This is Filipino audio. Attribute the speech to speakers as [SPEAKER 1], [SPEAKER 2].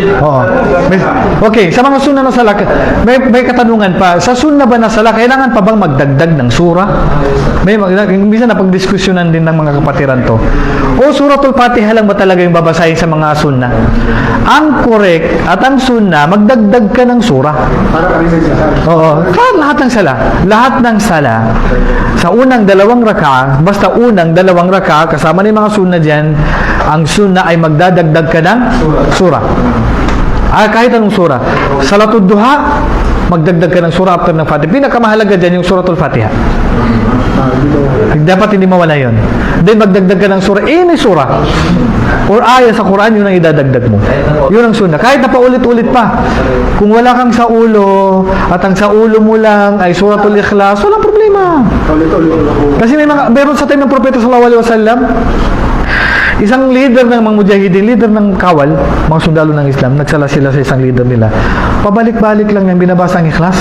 [SPEAKER 1] Oo. May, okay, sa mga sunna na sala, may, may katanungan pa. Sa sunna ba na sala, kailangan pa bang magdagdag ng sura? May, minsan na pagdiskusyonan din ng mga kapatiran to. O suratul Fatiha lang ba talaga yung babasahin sa mga sunna? Ang correct at ang sunna, magdagdag ka ng sura. Oo. Lahat, lahat ng sala. Lahat ng sala. Sa unang dalawang raka, basta unang dalawang raka, kasama ni mga sunna dyan, ang sunna ay magdadagdag ka ng sura. Ah, kahit anong sura. Salatul duha, magdagdag ka ng sura after ng Fatiha. Pinakamahalaga dyan yung suratul Fatiha. Dapat hindi mawala yon. Then magdagdag ka ng sura. May sura. Or aya sa Quran, yun ang idadagdag mo. Yun ang sunna. Kahit na paulit-ulit pa. Kung wala kang sa ulo, at ang sa ulo mo lang ay suratul ikhlas, walang problema. Kasi may mga, meron sa time ng Propeta sallallahu alaihi wasallam, isang leader ng mga mujahidin, leader ng kawal, mga sundalo ng Islam, nagsala sila sa isang leader nila. Pabalik-balik lang yan, binabasa ang ikhlas.